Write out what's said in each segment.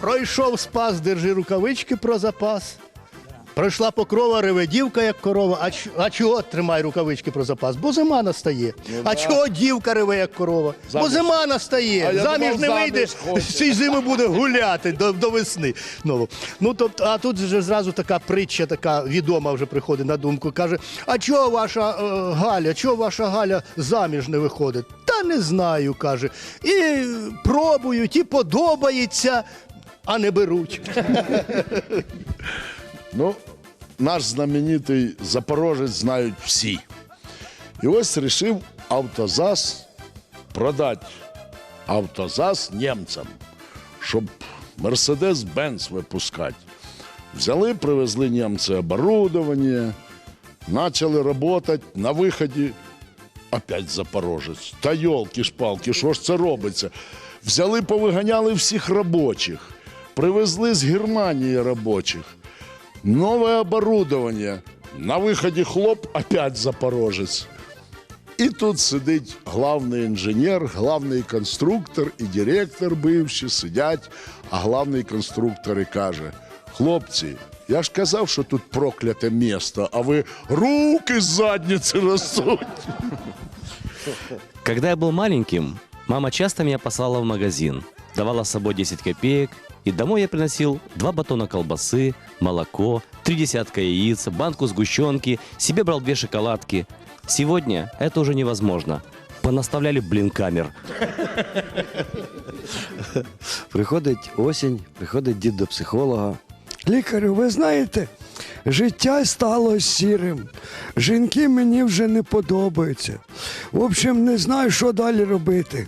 Пройшов спас, держи рукавички про запас. Пройшла покрова, реве дівка, як корова. А, ч- а чого тримай рукавички про запас? Бо зима настає. а чого дівка реве, як корова? Бо Заміж. зима настає. А я заміж думав, не заміж вийде, хоче. цій зими буде гуляти до, до весни. Ну, ну тобто, а тут вже зразу така притча, така відома вже приходить на думку. Каже: а чого ваша е, Галя, чого ваша Галя заміж не виходить? Та не знаю, каже. І пробують, і подобається, а не беруть. Ну, наш знаменитий Запорожець знають всі. І ось рішив автозас продати автозас німцям, щоб Мерседес Бенц випускати. Взяли, привезли німці оборудование, почали працювати на виході. Опять Запорожець. Та йолки шпалки, що ж це робиться? Взяли, повиганяли всіх робочих, привезли з Германії робочих. Новое оборудование. На виході хлоп, опять Запорожець. І тут сидить главний інженер, главний конструктор і директор бивші сидять, а главний конструктор і каже: хлопці, я ж казав, що тут прокляте місто, а ви руки з задниці ростуть. Когда я был маленьким, мама часто меня послала в магазин, давала с собой 10 копеек, и домой я приносил два батона колбасы, молоко, три десятка яиц, банку сгущенки, себе брал две шоколадки. Сегодня это уже невозможно. Понаставляли блинкамер. Приходить осінь, приходить дід до психолога. Лікарю, ви знаєте, життя стало сірим. Жінки мені вже не подобаються. В общем, не знаю, що далі робити.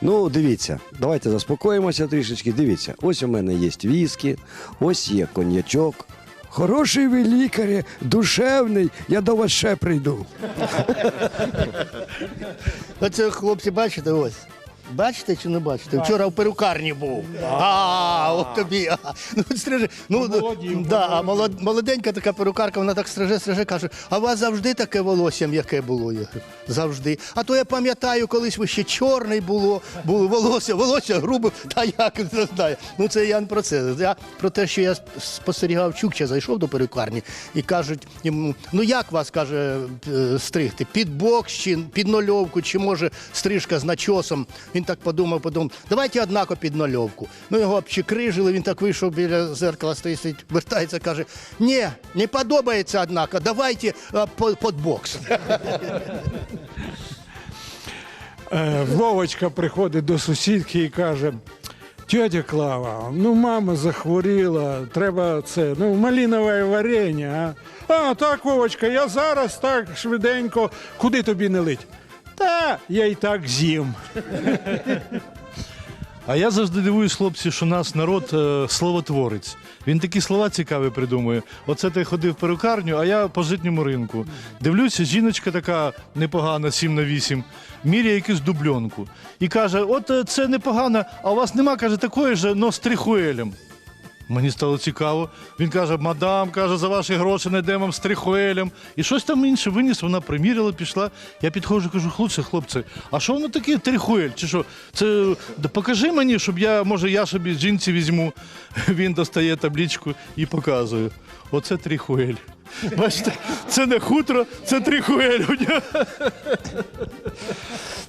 Ну, дивіться, давайте заспокоїмося трішечки. Дивіться, ось у мене є віскі, ось є коньячок. Хороший ви лікарі, душевний, я до вас ще прийду. Оце хлопці, бачите, ось. Бачите чи не бачите? Вчора в перукарні був. А, от тобі. а. Ну, стриже. Ну, да, а молод- молоденька така перукарка, вона так стриже, стриже, каже, а у вас завжди таке волосся м'яке було? Я говорю, Завжди. А то я пам'ятаю, колись ви ще чорний було, було волосся, волосся грубе, та як не знаю. Ну це я не про це. Я про те, що я спостерігав Чукча, зайшов до перукарні і кажуть йому, ну як вас каже е, стригти? Під бокс чи під нульовку, чи може стрижка з начосом. Він так подумав, подумав, давайте однако під нульовку. Ну його обчикрижили, він так вийшов біля зеркала, стоїть, вертається, каже: ні, не подобається однако, давайте по- під бокс. Е, Вовочка приходить до сусідки і каже: Тьотя Клава, ну мама захворіла, треба це, ну, малінове варення. А? а, так, Вовочка, я зараз так швиденько, куди тобі не лить? Та я й так з'їм. А я завжди дивуюсь, хлопці, що наш народ е, словотворець. Він такі слова цікаві придумує. Оце ти ходив в перукарню, а я по житньому ринку. Дивлюся, жіночка така непогана, 7 на 8, міряє якусь дубльонку. І каже: от е, це непогано, а у вас нема, каже, такої ж, но з трихуелем. Мені стало цікаво. Він каже: мадам, каже, за ваші гроші знайдемо вам з трихуелем. І щось там інше виніс, вона приміряла, пішла. Я підходжу, кажу, хлопці, хлопці, а що воно таке трихуель? Чи що? Це да покажи мені, щоб я, може, я собі жінці візьму. Він достає табличку і показує. Оце трихуель. Бачите, це не хутро, це трихуель.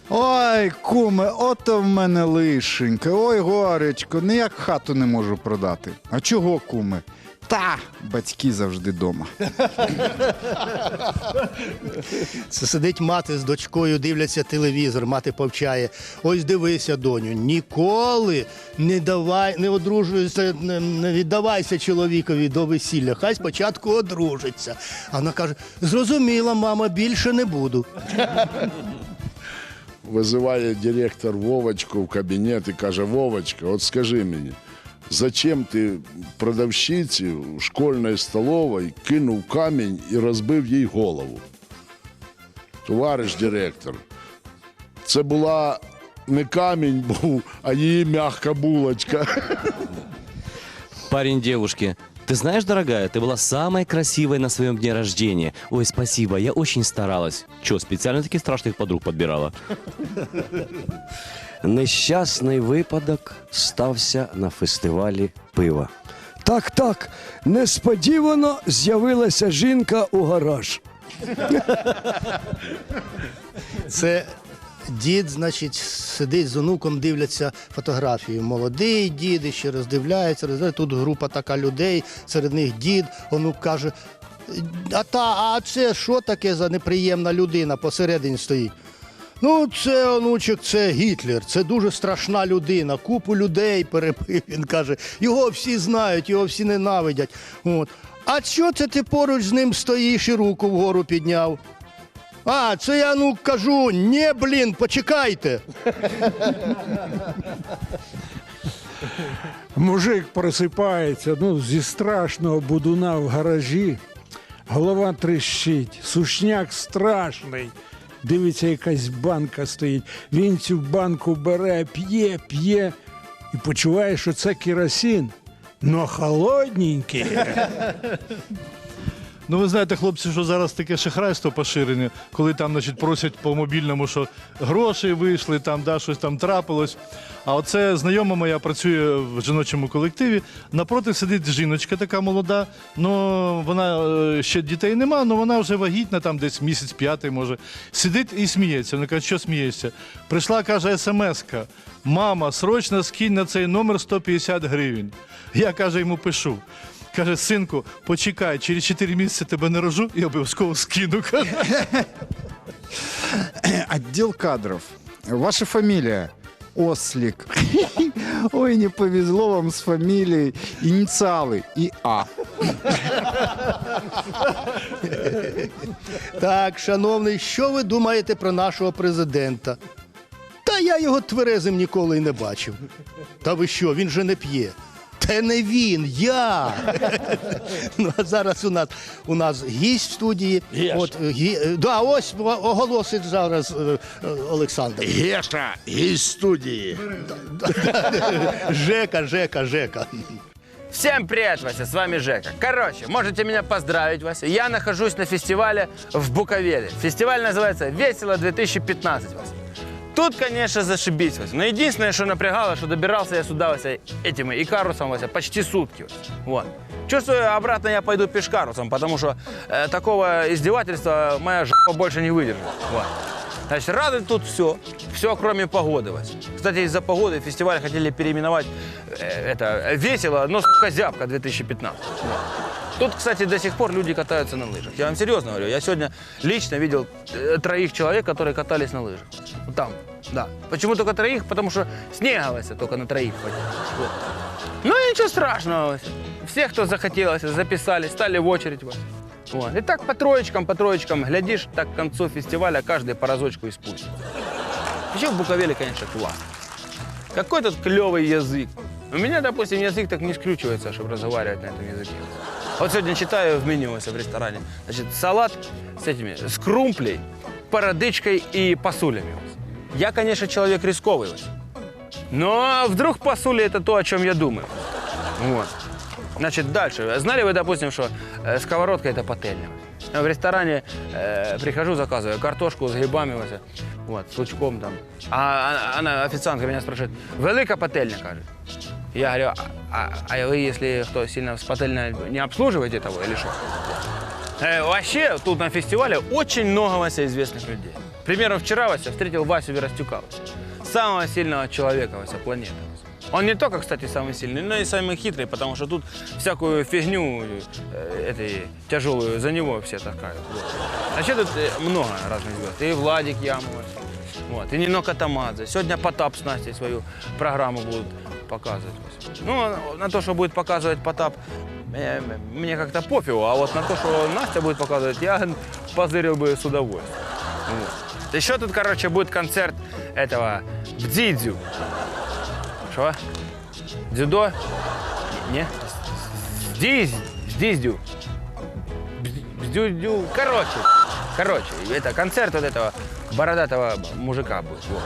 Ой, куме, ото в мене лишенька. Ой, горечко, ніяк хату не можу продати. А чого, куме? Та, батьки завжди дома. Це сидить мати з дочкою, дивляться телевізор, мати повчає. Ось дивися, доню, ніколи не давай, не одружуйся, не, не віддавайся чоловікові до весілля. Хай спочатку одружиться. А вона каже: зрозуміла, мама, більше не буду. Визиває директор Вовочку в кабінет і каже: Вовочка, от скажи мені, зачем ти продавщиці в школьній столовій кинув камінь і розбив їй голову. Товариш директор, це була не камінь був, а її м'яка булочка. Парень девушки. Ты знаешь, дорогая, ты была самой красивой на своем дне рождения. Ой, спасибо, я очень старалась. Че, специально таких страшных подруг подбирала? Нещасний випадок стався на фестивалі пива. Так, так, несподівано з'явилася жінка у гараж. Це дід, значить, сидить з онуком, дивляться фотографію. Молодий дід, ще роздивляється, роздивляється. Тут група така людей, серед них дід. Онук каже: а та, а це що таке за неприємна людина посередині стоїть? Ну, це онучок, це Гітлер, це дуже страшна людина. Купу людей перебив. Він каже, його всі знають, його всі ненавидять. От. А що це ти поруч з ним стоїш і руку вгору підняв? А, це я ну кажу, ні, блін, почекайте. Мужик просипається ну, зі страшного будуна в гаражі. Голова тріщить, сушняк страшний. Дивиться, якась банка стоїть. Він цю банку бере, п'є, п'є і почуває, що це керосин. Но холодненький. Ну, ви знаєте, хлопці, що зараз таке шахрайство поширене, коли там, значить, просять по мобільному, що гроші вийшли, там, да, щось там трапилось. А оце знайома моя працює в жіночому колективі. Напроти сидить жіночка така молода, ну вона е, ще дітей нема, але вона вже вагітна, там десь місяць п'ятий, може. Сидить і сміється. Вона каже, що смієшся? Прийшла, каже, смс-ка. Мама, срочно скинь на цей номер 150 гривень. Я каже, йому пишу. Каже, синку, почекай, через 4 місяці тебе не рожу і обов'язково скину. Каже. Отдел кадров. Ваша фамилия? Ослик. Ой, не повезло вам с фамилией. Инициалы. И А. Так, шановний, що ви думаєте про нашого президента? Та я його тверезим ніколи й не бачив. Та ви що, він же не п'є. Це не він, я. ну, а зараз у нас у нас гість в студії. От, гі, е, да, ось оголосить зараз е, е, Олександр. Геша, із студії. Жека, Жека, Жека. Всем привет, Вася, с вами Жека. Короче, можете меня поздравить, Вася. Я нахожусь на фестивале в Буковеле. Фестиваль называется «Весело 2015», Вася. Тут, конечно, зашибись, Вася. Но единственное, что напрягало, что добирался я сюда, Вася, этим икарусом, Вася, почти сутки. Вася. Вот. Чувствую, обратно я пойду пешкарусом, потому что э, такого издевательства моя жопа больше не выдержит. Вот. Значит, рады тут все. Все, кроме погоды, Вася. Кстати, из-за погоды фестиваль хотели переименовать э, это весело, но сука зябко 2015. Вот. Тут, кстати, до сих пор люди катаются на лыжах. Я вам серьезно говорю. Я сегодня лично видел э, троих человек, которые катались на лыжах. Вот там, да. Почему только троих? Потому что снега, Вася, только на троих. Вот. Ну ничего страшного. Все, кто захотелось, записались, стали в очередь. Вот. И так по троечкам, по троечкам, глядишь, так к концу фестиваля каждый по разочку испустит. Еще в Буковеле, конечно, классно. Какой тут клевый язык. У меня, допустим, язык так не скрючивается, чтобы разговаривать на этом языке. Вот сегодня читаю в меню в ресторане. Значит, салат с этими, с крумплей, породычкой и пасулями. Я, конечно, человек рисковый. Но вдруг пасули это то, о чем я думаю. Вот. Значит, дальше. Знали вы, допустим, что э, сковородка это пательня? Я В ресторане э, прихожу, заказываю картошку с грибами, вот, вот, с лучком там. А а- она, официантка меня спрашивает, велика пательня, кажет. Я говорю, а, а- а вы, если кто сильно с пательной, не обслуживаете того или что? Э, вообще, тут на фестивале очень много Вася известных людей. К примеру, вчера Вася встретил Васю Веростюка, самого сильного человека Вася планеты. Он не только, кстати, самый сильный, но и самый хитрый, потому что тут всякую фигню э, этой тяжелую за него все таскают. Вот. Вообще тут э, много разных звезд. И Владик Ямов, вот, и Нино Катамадзе. Сегодня Потап с Настей свою программу будут показывать. Ну, на то, что будет показывать Потап, э, мне как-то пофигу, а вот на то, что Настя будет показывать, я позырил бы с удовольствием. Вот. Еще тут, короче, будет концерт этого Бдидзю. Что? Дзюдо? Не? Здесь, здесь дю. Короче, короче, это концерт вот этого бородатого мужика будет. вот.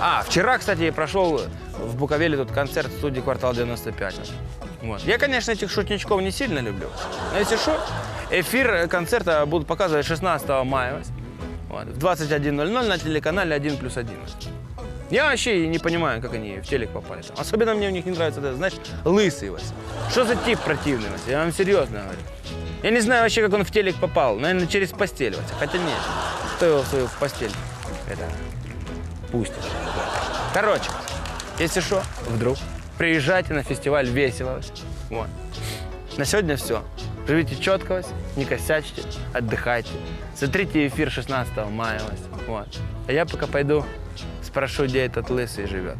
А, вчера, кстати, прошел в Буковеле тут концерт в студии «Квартал 95». Вот. Я, конечно, этих шутничков не сильно люблю. Но если что, эфир концерта будут показывать 16 мая вот, в 21.00 на телеканале 1 плюс 1. Я вообще не понимаю, как они в телек попали. Там. Особенно мне у них не нравится, это, знаешь, лысый Вася. Что за тип противный, Вася? Я вам серьезно говорю. Я не знаю вообще, как он в телек попал. Наверное, через постель, Вася. Хотя нет. Кто его в свою постель? Это... Пустит. Короче, если что, вдруг, приезжайте на фестиваль весело. Вот. На сегодня все. Живите четко, не косячьте, отдыхайте. Смотрите эфир 16 мая. Вот. А я пока пойду спрошу, где этот лысый живет.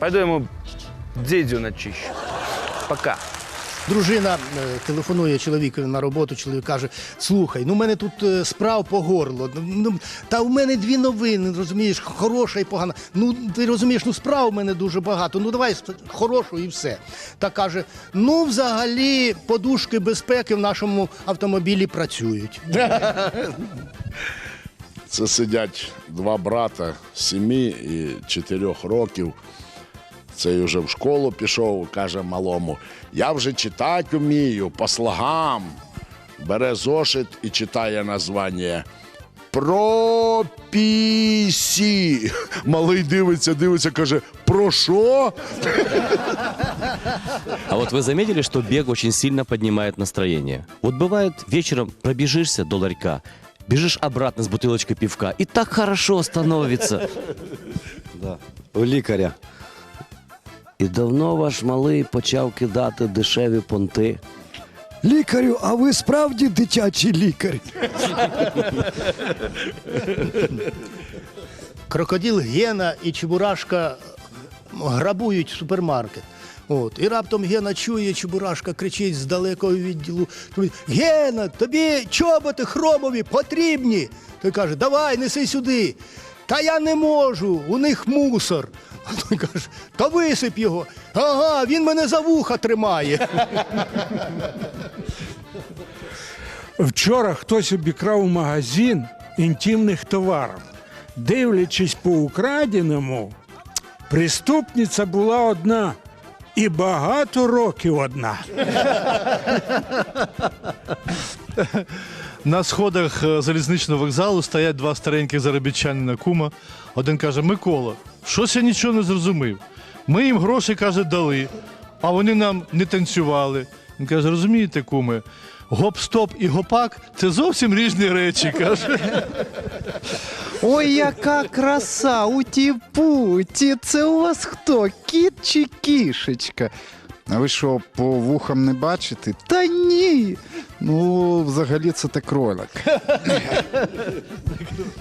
Пойду ему дзидзю начищу. Пока. Дружина е, телефонує чоловікові на роботу, чоловік каже: слухай, ну в мене тут е, справ по горло. Ну, Ну, та в мене дві новини, розумієш, хороша і погана. Ну, ти розумієш, ну справ у мене дуже багато. Ну давай хорошу і все. Та каже: ну, взагалі, подушки безпеки в нашому автомобілі працюють. Це сидять два брата сімі і чотирьох років. Цей вже в школу пішов, каже малому: я вже читати вмію по слогам. Бере зошит і читає названня. Пропісі. Малий дивиться, дивиться, каже: про що? А вот вы заметили, что бег очень сильно поднимает настроение? Вот бывает, вечером пробежишься до ларька, бежишь обратно с бутылочкой пивка, и так хорошо становится. Да. У лікаря. І давно ваш малий почав кидати дешеві понти. Лікарю, а ви справді дитячий лікар? Крокодил Гена і Чебурашка грабують супермаркет. От. І раптом Гена чує, Чебурашка кричить з далекого відділу. Гена, тобі чоботи хромові потрібні. Той каже, давай, неси сюди. Та я не можу, у них мусор. А той каже, та висип його. Ага, він мене за вуха тримає. Вчора хтось обікрав магазин інтимних товарів. Дивлячись по украденому, преступниця була одна і багато років одна. На сходах е, залізничного вокзалу стоять два стареньких заробітчанина кума. Один каже: Микола, щось я нічого не зрозумів. Ми їм гроші, каже, дали, а вони нам не танцювали. Він каже, розумієте, куми, гоп-стоп і гопак це зовсім різні речі. каже. Ой, яка краса! Уті-путі! Це у вас хто? Кіт чи кішечка? А ви що, по вухам не бачите? Та ні. Ну, взагалі це так кролик.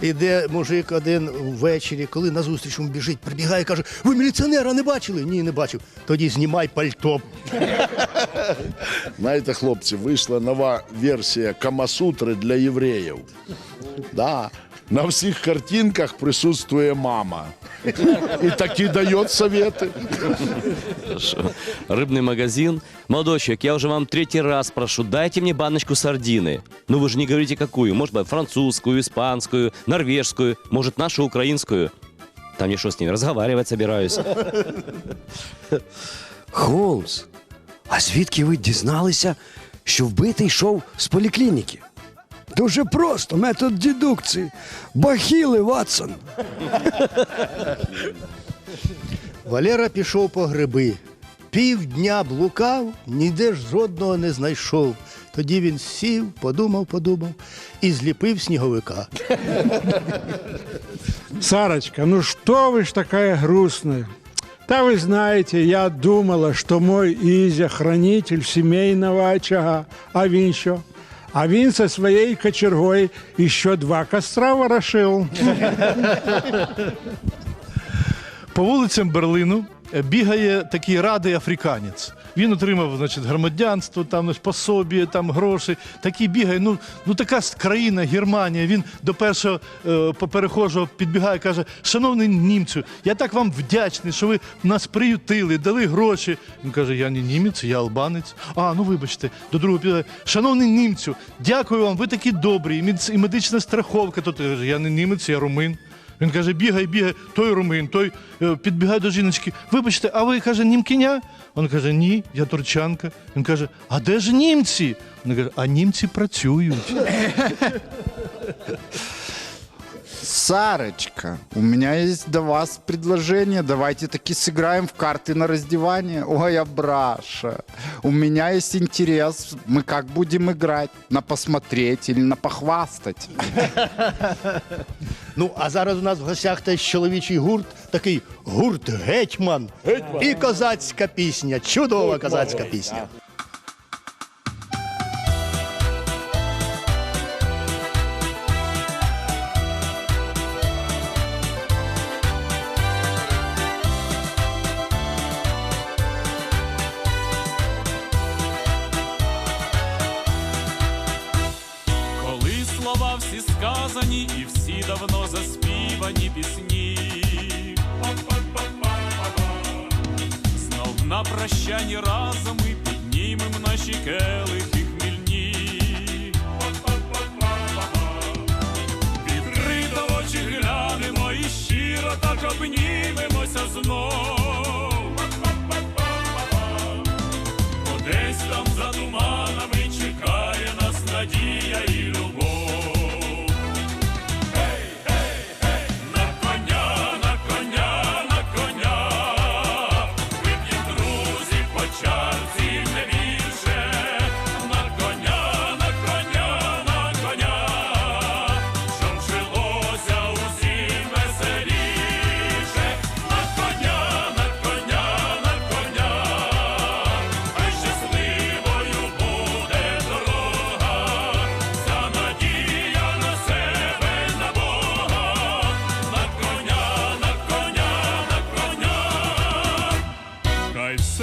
Іде мужик один ввечері, коли назустріч йому біжить, прибігає і каже: Ви міліціонера не бачили? Ні, не бачив. Тоді знімай пальто. Знаєте, хлопці, вийшла нова версія Камасутри для євреїв. Да На всіх картинках присутствує мама. І таки дає совети. Хорошо. Рыбный магазин. Молодой человек, я уже вам третий раз прошу, дайте мне баночку сардины. Ну вы же не говорите какую. Может быть, французскую, испанскую, норвежскую, может, нашу украинскую. Там я что с ними, разговаривать собираюсь. Холмс, а звідки ви дізналися, що вбитий йшов з поліклініки? Дуже просто, метод дедукції. Бахіли, Ватсон. Валера пішов по гриби. Півдня блукав, ніде ж жодного не знайшов. Тоді він сів, подумав, подумав і зліпив сніговика. Сарочка, ну что вы ж такая грустная? Да вы знаете, я думала, что мой Изя хранитель семейного очага. А він що? А він зі своєю кочергою еще два костра ворошив. По вулицям Берлину е, бігає такий радий африканець. Він отримав значить, громадянство, там пособі, там гроші. Такий бігає. Ну, ну така країна, Германія. Він до першого е, перехожого підбігає, каже: Шановний німцю, я так вам вдячний, що ви нас приютили, дали гроші. Він каже: Я не німець, я албанець. А, ну вибачте, до другого підбігає. Шановний німцю, дякую вам, ви такі добрі. І медична страховка. Тут я не німець, я румин. Він каже, бігай, бігай, той румин, той е, підбігає до жіночки. Вибачте, а ви каже, німкиня? Він каже, ні, я турчанка. Він каже, а де ж німці? Він каже, а німці працюють. Сарочка, у меня есть до вас предложение. Давайте таки сыграем в карты на раздевание. Ой, Абраша, у меня есть интерес. Мы как будем играть? На посмотреть или на похвастать? Ну, а зараз у нас в гостях теж чоловічий гурт, такий гурт гетьман. І козацька пісня. Чудова козацька пісня.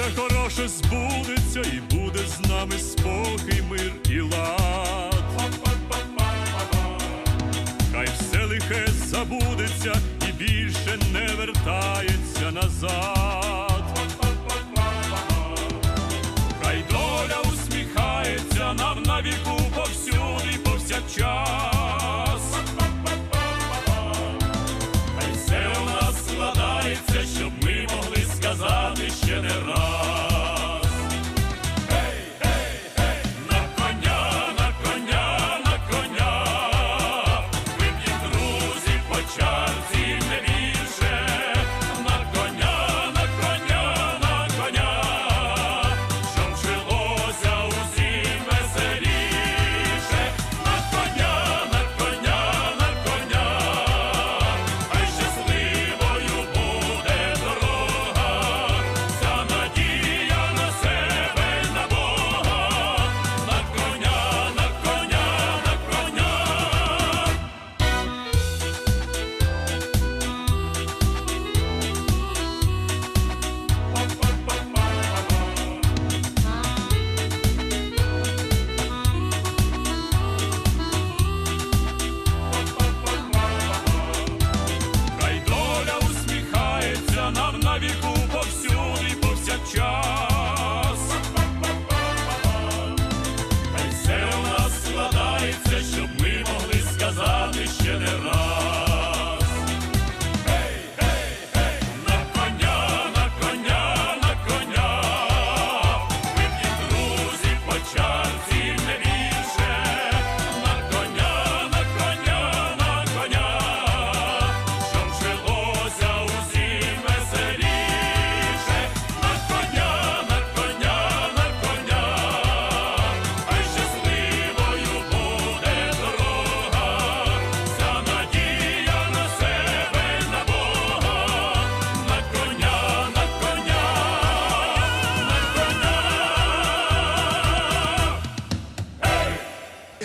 Все хороше збудеться і буде з нами спокій, мир і лад. Хай все лихе забудеться і більше не вертається назад.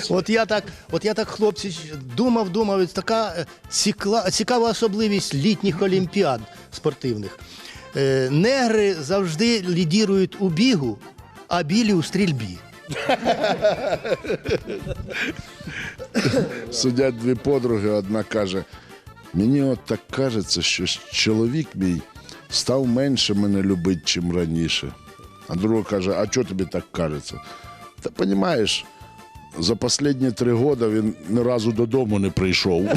От я так, от я так, хлопці, думав, думав, ось така е, цікла, цікава особливість літніх олімпіад спортивних. Е, негри завжди лідірують у бігу, а білі у стрільбі. Сидять дві подруги, одна каже: мені от так кажеться, що чоловік мій став менше мене любити, чим раніше. А друга каже: а чого тобі так кажеться? Та розумієш, за останні три роки він ні разу додому не прийшов.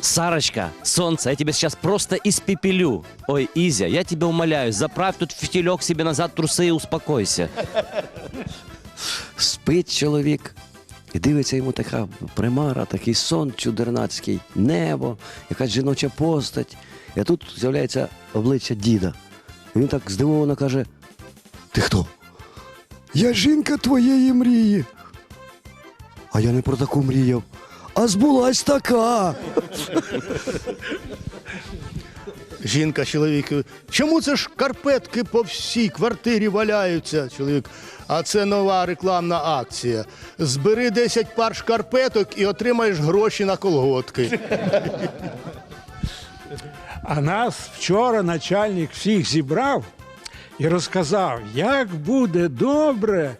Сарочка, солнце, я тебя сейчас просто испепелю. Ой, Изя, я тебя умоляю, заправь тут фитилек себе назад в трусы и успокойся. Спить чоловік. І дивиться йому така примара, такий сон чудернацький, небо, якась жіноча постать. І тут з'являється обличчя діда. І він так здивовано каже: Ти хто? Я жінка твоєї мрії. А я не про таку мріяв. А збулась така. Жінка чоловіку, чому це ж карпетки по всій квартирі валяються? Чоловік, а це нова рекламна акція. Збери 10 пар шкарпеток і отримаєш гроші на колготки. А нас вчора начальник всіх зібрав і розказав, як буде добре,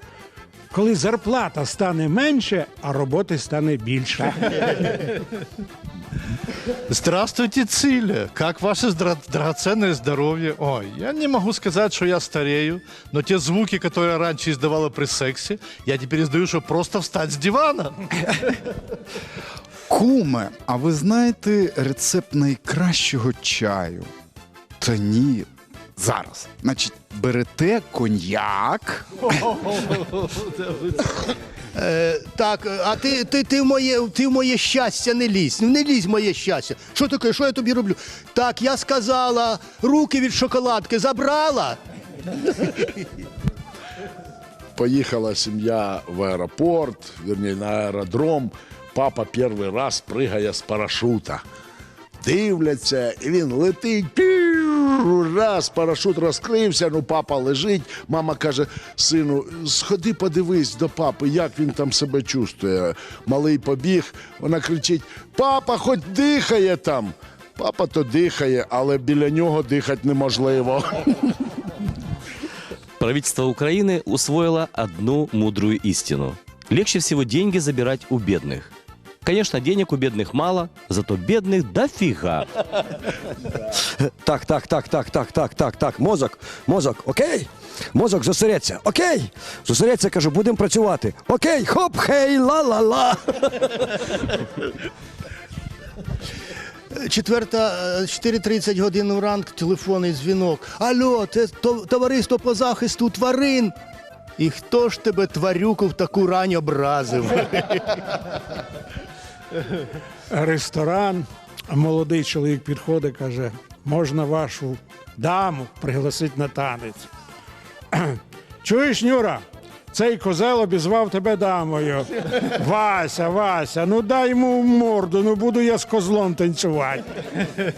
коли зарплата стане менше, а роботи стане більше. Здравствуйте, Циля. Как ваше здра- драгоценное здоровье? Ой, я не могу сказать, что я старею, но те звуки, которые я раньше издавала при сексе, я теперь издаю, чтобы просто встать с дивана. Куме, а ви знаєте рецепт найкращого чаю? Та ні. Зараз. Значить, берете коньяк. Е, так, а ти, ти, ти, в моє, ти в моє щастя не лізь. Не лізь в моє щастя. Що таке? Що я тобі роблю? Так, я сказала, руки від шоколадки забрала. Поїхала сім'я в аеропорт, верні, на аеродром. Папа перший раз пригає з парашута. Дивляться, і він летить. Раз, парашут розкрився, ну папа лежить. Мама каже: сину, сходи, подивись до папи, як він там себе чувствує. Малий побіг, вона кричить: Папа, хоч дихає там. Папа то дихає, але біля нього дихати неможливо. Правительство Украины усвоило одну мудрую истину. Легче всего деньги забирать у бедных. Конечно, денег у бедных мало, зато бедных дофига. Так, так, так, так, так, так, так, так. Мозок, мозок, окей? Мозок, зосередься, окей? Зосередься, кажу, будемо працювати. Окей, хоп, хей, ла-ла-ла. Четверта, е, 4.30 годин ранку, телефонний дзвінок. Алло, це то- товариство по захисту тварин. І хто ж тебе, тварюку, в таку рань образив? Ресторан, молодий чоловік підходить, каже, можна вашу даму пригласити на танець. Чуєш, Нюра? Цей козел обізвав тебе дамою. Вася, Вася, ну дай йому в морду, ну буду я з козлом танцювати.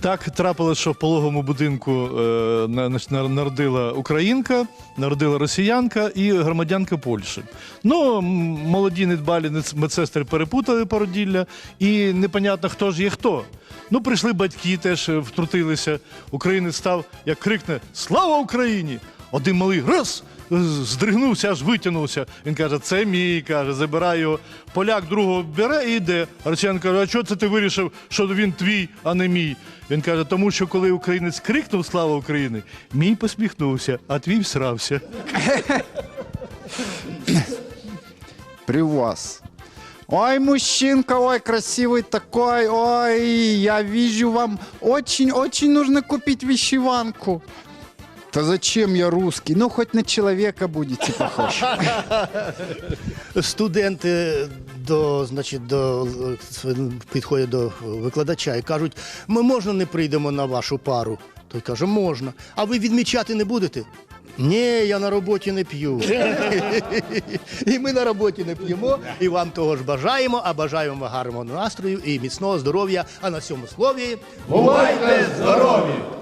Так трапилось, що в пологовому будинку е, на- на- на- народила українка, народила росіянка і громадянка Польщі. Ну, молоді недбалі медсестри перепутали породілля, і непонятно, хто ж є хто. Ну, прийшли батьки, теж е, втрутилися. Українець став, як крикне Слава Україні! Один малий раз здригнувся, аж витягнувся. Він каже, це мій, каже, забирай. Поляк другого бере і йде. Росіян каже, а чого це ти вирішив, що він твій, а не мій? Він каже, тому що коли українець крикнув Слава Україні, мій посміхнувся, а твій всрався. При вас. Ой, мужчинка, ой, красивый такой, ой, я вижу вам очень-очень нужно купить вещеванку. Да зачем я русский? Ну, хоть на человека будете похож. Студенти до, значить, до, е, підходять до викладача і кажуть, ми можна не прийдемо на вашу пару. Той каже, можна. А ви відмічати не будете? Ні, я на роботі не п'ю. і ми на роботі не п'ємо, і вам того ж бажаємо, а бажаємо вам гарного настрою і міцного здоров'я. А на цьому слові бувайте здорові!